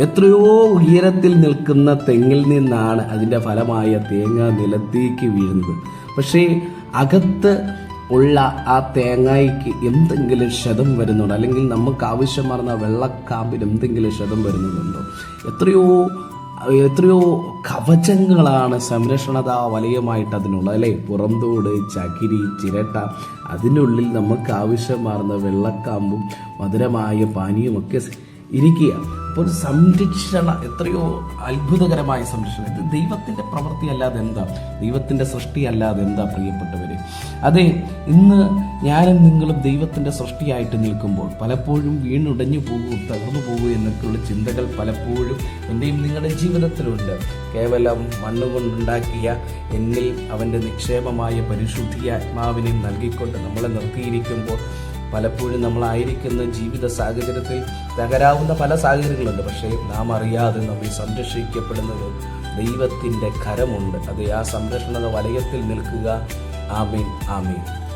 എത്രയോ ഉയരത്തിൽ നിൽക്കുന്ന തെങ്ങിൽ നിന്നാണ് അതിന്റെ ഫലമായ തേങ്ങ നിലത്തേക്ക് വീഴുന്നത്. പക്ഷേ അകത്ത് ഉള്ള ആ തേങ്ങയ്ക്ക് എന്തെങ്കിലും ക്ഷതം വരുന്നുണ്ടോ? അല്ലെങ്കിൽ നമുക്ക് ആവശ്യമാർന്ന വെള്ളക്കാമ്പിന് എന്തെങ്കിലും ക്ഷതം വരുന്നുണ്ടോ? എത്രയോ എത്രയോ കവചങ്ങളാണ് സംരക്ഷണത വലയമായിട്ട് അതിനുള്ളത് അല്ലേ? പുറന്തോട് ചകിരി ചിരട്ട അതിനുള്ളിൽ നമുക്ക് ആവശ്യമാർന്ന വെള്ളക്കാമ്പും മധുരമായ പാനീയമൊക്കെ ഇരിക്കുക അപ്പോൾ സംരക്ഷണ എത്രയോ അത്ഭുതകരമായ സംരക്ഷണം. ഇത് ദൈവത്തിന്റെ പ്രവൃത്തി അല്ലാതെ എന്താ? ദൈവത്തിന്റെ സൃഷ്ടി അല്ലാതെ എന്താ പ്രിയപ്പെട്ടവർ അതെ ഇന്ന് ഞാനും നിങ്ങളും ദൈവത്തിന്റെ സൃഷ്ടിയായിട്ട് നിൽക്കുമ്പോൾ പലപ്പോഴും വീണുടഞ്ഞു പോകും തകർന്നു പോകും എന്നൊക്കെയുള്ള ചിന്തകൾ പലപ്പോഴും എന്റെയും നിങ്ങളുടെ ജീവിതത്തിലുണ്ട്. കേവലം മണ്ണ് കൊണ്ടുണ്ടാക്കിയ എന്നിൽ അവന്റെ നിക്ഷേപമായ പരിശുദ്ധി ആത്മാവിനെയും നൽകിക്കൊണ്ട് നമ്മളെ നിർത്തിയിരിക്കുമ്പോൾ പലപ്പോഴും നമ്മളായിരിക്കുന്ന ജീവിത സാഹചര്യത്തിൽ തകരാവുന്ന പല സാഹചര്യങ്ങളുണ്ട്. പക്ഷേ നാം അറിയാതെ നമ്മെ സംരക്ഷിക്കപ്പെടുന്നത് ദൈവത്തിന്റെ കരമുണ്ട്. അത് ആ സംരക്ഷണ വലയത്തിൽ നിൽക്കുക. ആമീൻ ആമീൻ.